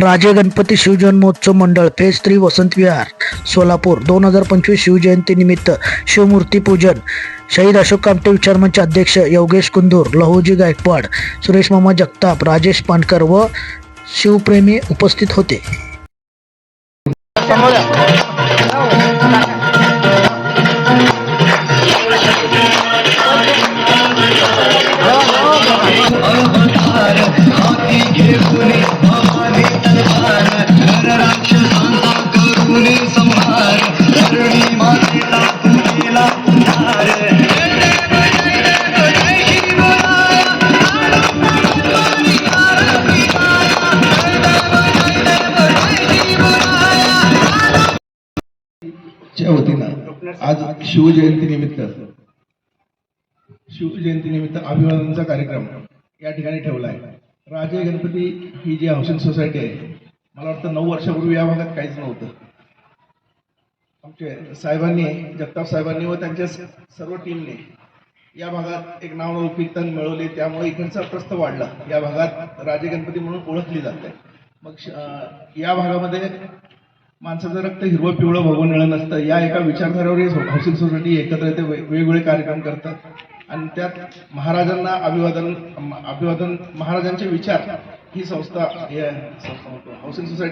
Raje Ganapati Shivjanmotsav Mandal phase three Vasant Vihar Solapur. दोन हजार पंचवीस शिवजयंतीनिमित्त शिवमूर्ती पूजन. शहीद अशोक कामटे विचारमंच अध्यक्ष योगेश कुंदूर लहोजी गायकवाड सुरेश मामा जगताप राजेश पानकर व शिवप्रेमी उपस्थित होते. च्या वतीनं आज शिवजयंतीनिमित्त शिवजयंतीनिमित्त अभिवादनाचा कार्यक्रम या ठिकाणी ठेवला आहे राजे गणपती ही जी हाऊसिंग सोसायटी आहे मला वाटतं नऊ वर्षापूर्वी या भागात काहीच नव्हतं. आमचे साहेबांनी जगताप साहेबांनी व त्यांच्या सर्व टीमने या भागात एक नावलौकिकता मिळवली त्यामुळे इकडचा प्रस्थ वाढला. या भागात राजे गणपती म्हणून ओळखली जाते. मग या भागामध्ये माणसाचं रक्त हिरवं पिवळं भगवून मिळत नसतं. या एका विचारधारेवर हौसिंग हाऊसिंग सोसायटी एकत्र येते वे- वेगवेगळे कार्यक्रम करतात. आणि त्यात महाराजांना अभिवादन अभिवादन महाराजांचे विचार ही संस्था हौसिंग सोसायटी